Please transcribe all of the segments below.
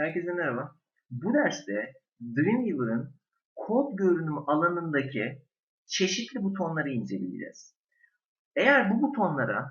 Herkese merhaba. Bu derste Dreamweaver'ın kod görünüm alanındaki çeşitli butonları inceleyeceğiz. Eğer bu butonlara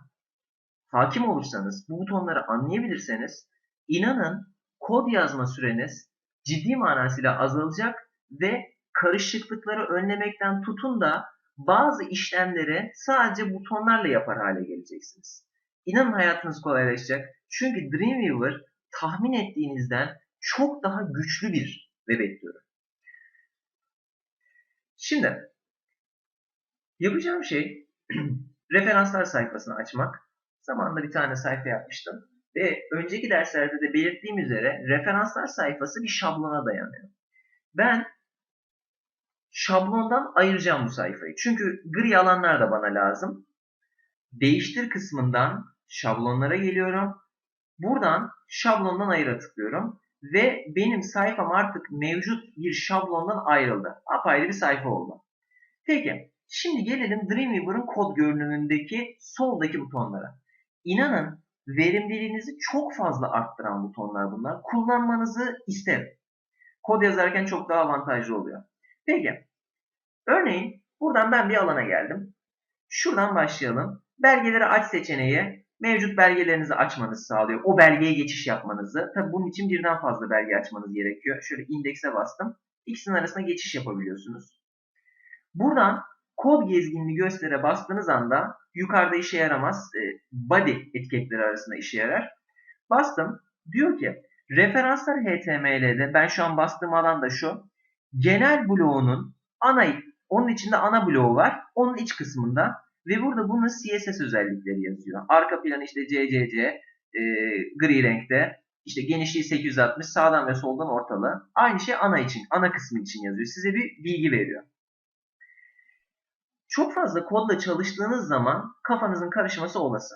hakim olursanız, bu butonları anlayabilirseniz inanın kod yazma süreniz ciddi manasıyla azalacak ve karışıklıkları önlemekten tutun da bazı işlemleri sadece butonlarla yapar hale geleceksiniz. İnanın hayatınız kolaylaşacak. Çünkü Dreamweaver tahmin ettiğinizden çok daha güçlü bir web editörü. Şimdi yapacağım şey referanslar sayfasını açmak. Zamanında bir tane sayfa yapmıştım. Ve önceki derslerde de belirttiğim üzere referanslar sayfası bir şablona dayanıyor. Ben şablondan ayıracağım bu sayfayı. Çünkü gri alanlar da bana lazım. Değiştir kısmından şablonlara geliyorum. Buradan şablondan ayıra tıklıyorum. Ve benim sayfam artık mevcut bir şablondan ayrıldı. Apayrı bir sayfa oldu. Peki şimdi gelelim Dreamweaver'ın kod görünümündeki soldaki butonlara. İnanın verimliliğinizi çok fazla arttıran butonlar bunlar. Kullanmanızı isterim. Kod yazarken çok daha avantajlı oluyor. Peki. Örneğin buradan ben bir alana geldim. Şuradan başlayalım. Belgeleri aç seçeneği mevcut belgelerinizi açmanızı sağlıyor. O belgeye geçiş yapmanızı. Tabi bunun için birden fazla belge açmanız gerekiyor. Şöyle indekse bastım. İkisinin arasında geçiş yapabiliyorsunuz. Buradan kod gezginini göstere bastığınız anda yukarıda işe yaramaz. E, body etiketleri arasında işe yarar. Bastım. Diyor ki referanslar HTML'de ben şu an bastığım alan da şu. Genel bloğunun ana onun içinde ana bloğu var. Onun iç kısmında ve burada bunun CSS özellikleri yazıyor. Arka planı işte CCC e, gri renkte. İşte genişliği 860 sağdan ve soldan ortalı. Aynı şey ana için, ana kısmı için yazıyor. Size bir bilgi veriyor. Çok fazla kodla çalıştığınız zaman kafanızın karışması olası.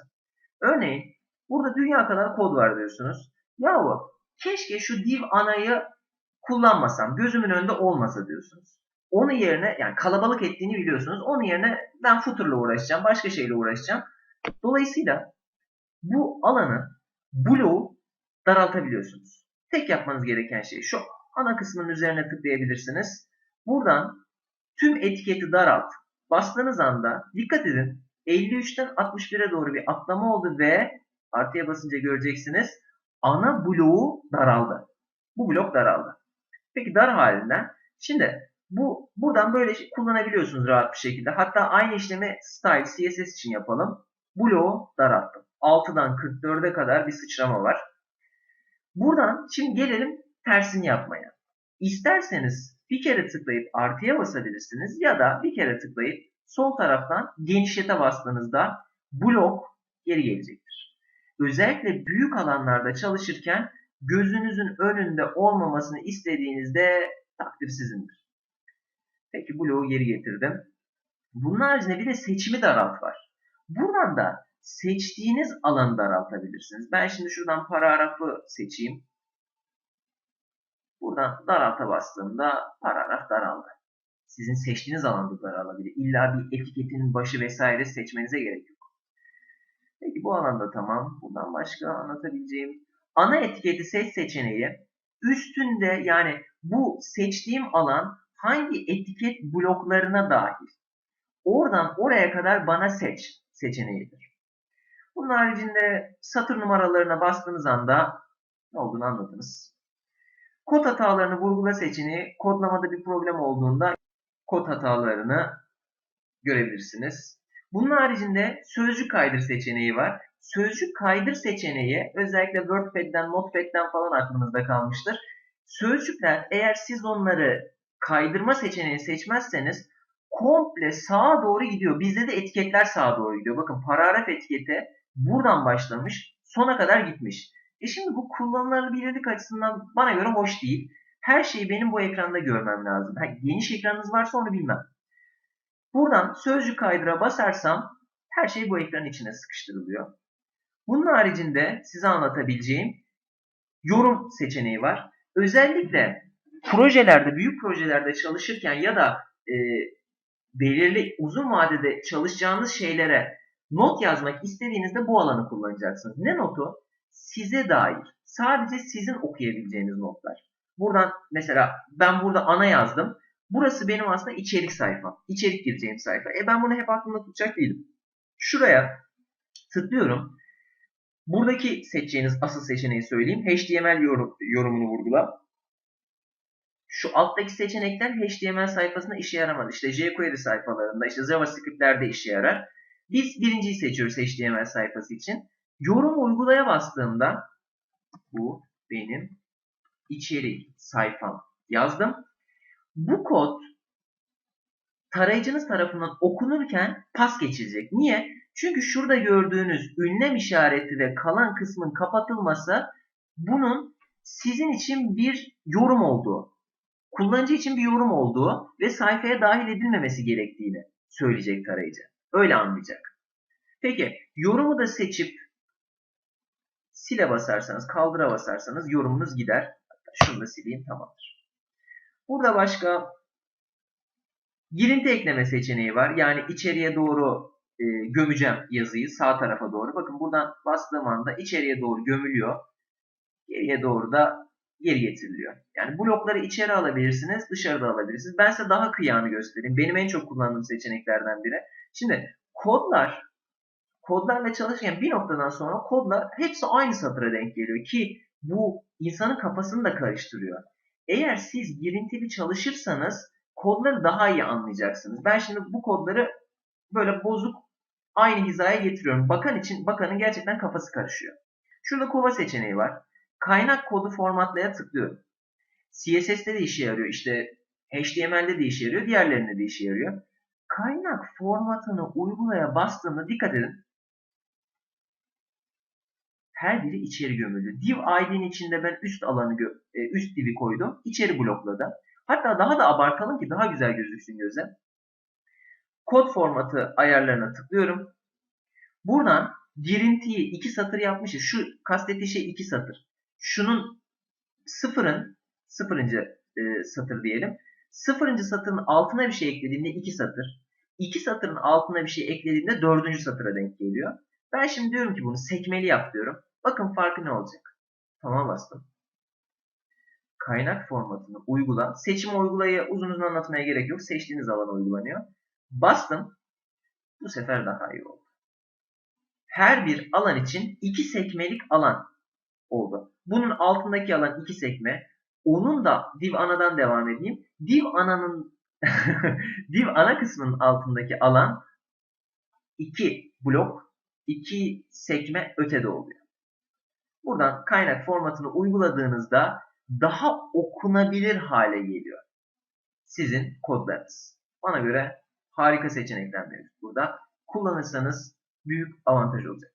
Örneğin burada dünya kadar kod var diyorsunuz. Yahu keşke şu div anayı kullanmasam, gözümün önünde olmasa diyorsunuz. Onun yerine yani kalabalık ettiğini biliyorsunuz. Onun yerine ben footer'la uğraşacağım, başka şeyle uğraşacağım. Dolayısıyla bu alanı, bloğu daraltabiliyorsunuz. Tek yapmanız gereken şey şu ana kısmının üzerine tıklayabilirsiniz. Buradan tüm etiketi daralt. Bastığınız anda dikkat edin 53'ten 61'e doğru bir atlama oldu ve artıya basınca göreceksiniz ana bloğu daraldı. Bu blok daraldı. Peki dar halinden şimdi bu buradan böyle kullanabiliyorsunuz rahat bir şekilde. Hatta aynı işlemi style CSS için yapalım. Bloğu daralttım. 6'dan 44'e kadar bir sıçrama var. Buradan şimdi gelelim tersini yapmaya. İsterseniz bir kere tıklayıp artıya basabilirsiniz ya da bir kere tıklayıp sol taraftan genişlete bastığınızda blok geri gelecektir. Özellikle büyük alanlarda çalışırken gözünüzün önünde olmamasını istediğinizde takdir sizindir. Peki bloğu geri getirdim. Bunun haricinde bir de seçimi daralt var. Buradan da seçtiğiniz alanı daraltabilirsiniz. Ben şimdi şuradan paragrafı seçeyim. Buradan daralta bastığımda paragraf daraldı. Sizin seçtiğiniz alanda daralabilir. İlla bir etiketin başı vesaire seçmenize gerek yok. Peki bu alanda tamam. Buradan başka anlatabileceğim. Ana etiketi seç seçeneği üstünde yani bu seçtiğim alan hangi etiket bloklarına dahil. Oradan oraya kadar bana seç seçeneğidir. Bunun haricinde satır numaralarına bastığınız anda ne olduğunu anladınız. Kod hatalarını vurgula seçeneği kodlamada bir problem olduğunda kod hatalarını görebilirsiniz. Bunun haricinde sözcük kaydır seçeneği var. Sözcük kaydır seçeneği özellikle WordPad'den, Notepad'den falan aklınızda kalmıştır. Sözcükler eğer siz onları kaydırma seçeneğini seçmezseniz komple sağa doğru gidiyor. Bizde de etiketler sağa doğru gidiyor. Bakın paragraf etiketi buradan başlamış sona kadar gitmiş. E şimdi bu kullanılabilirlik açısından bana göre hoş değil. Her şeyi benim bu ekranda görmem lazım. Ha, geniş ekranınız varsa onu bilmem. Buradan sözcük kaydıra basarsam her şey bu ekranın içine sıkıştırılıyor. Bunun haricinde size anlatabileceğim yorum seçeneği var. Özellikle projelerde, büyük projelerde çalışırken ya da e, belirli uzun vadede çalışacağınız şeylere not yazmak istediğinizde bu alanı kullanacaksınız. Ne notu? Size dair, sadece sizin okuyabileceğiniz notlar. Buradan mesela ben burada ana yazdım. Burası benim aslında içerik sayfa. İçerik gireceğim sayfa. E ben bunu hep aklımda tutacak değilim. Şuraya tıklıyorum. Buradaki seçeceğiniz asıl seçeneği söyleyeyim. HTML yorum, yorumunu vurgula. Şu alttaki seçenekler HTML sayfasında işe yaramadı. İşte jQuery sayfalarında, işte JavaScript'lerde işe yarar. Biz birinciyi seçiyoruz HTML sayfası için. Yorum uygulaya bastığımda bu benim içerik sayfam yazdım. Bu kod tarayıcınız tarafından okunurken pas geçirecek. Niye? Çünkü şurada gördüğünüz ünlem işareti ve kalan kısmın kapatılması bunun sizin için bir yorum olduğu, kullanıcı için bir yorum olduğu ve sayfaya dahil edilmemesi gerektiğini söyleyecek tarayıcı. Öyle anlayacak. Peki yorumu da seçip sile basarsanız, kaldıra basarsanız yorumunuz gider. Hatta şunu da sileyim tamamdır. Burada başka girinti ekleme seçeneği var. Yani içeriye doğru e, gömeceğim yazıyı sağ tarafa doğru. Bakın buradan bastığım anda içeriye doğru gömülüyor. Geriye doğru da geri getiriliyor. Yani blokları içeri alabilirsiniz, dışarıda alabilirsiniz. Ben size daha kıyağını göstereyim. Benim en çok kullandığım seçeneklerden biri. Şimdi kodlar kodlarla çalışırken bir noktadan sonra kodlar hepsi aynı satıra denk geliyor ki bu insanın kafasını da karıştırıyor. Eğer siz girintili çalışırsanız kodları daha iyi anlayacaksınız. Ben şimdi bu kodları böyle bozuk aynı hizaya getiriyorum. Bakan için bakanın gerçekten kafası karışıyor. Şurada kova seçeneği var. Kaynak kodu formatlaya tıklıyorum. CSS'de de işe yarıyor. İşte HTML'de de işe yarıyor. Diğerlerinde de işe yarıyor. Kaynak formatını uygulaya bastığımda dikkat edin. Her biri içeri gömüldü. Div ID'nin içinde ben üst alanı e, üst divi koydum. İçeri blokladı. Hatta daha da abartalım ki daha güzel gözüksün göze. Kod formatı ayarlarına tıklıyorum. Buradan girintiyi iki satır yapmışız. Şu kastettiği şey iki satır. Şunun sıfırın sıfırıncı e, satır diyelim. Sıfırıncı satırın altına bir şey eklediğinde iki satır. İki satırın altına bir şey eklediğinde dördüncü satıra denk geliyor. Ben şimdi diyorum ki bunu sekmeli yap diyorum. Bakın farkı ne olacak? Tamam bastım. Kaynak formatını uygula. Seçim uygulayı uzun uzun anlatmaya gerek yok. Seçtiğiniz alana uygulanıyor. Bastım. Bu sefer daha iyi oldu. Her bir alan için iki sekmelik alan oldu. Bunun altındaki alan iki sekme. Onun da div anadan devam edeyim. Div ananın div ana kısmının altındaki alan iki blok, iki sekme ötede oluyor. Buradan kaynak formatını uyguladığınızda daha okunabilir hale geliyor. Sizin kodlarınız. Bana göre harika seçenekler mevcut burada. Kullanırsanız büyük avantaj olacak.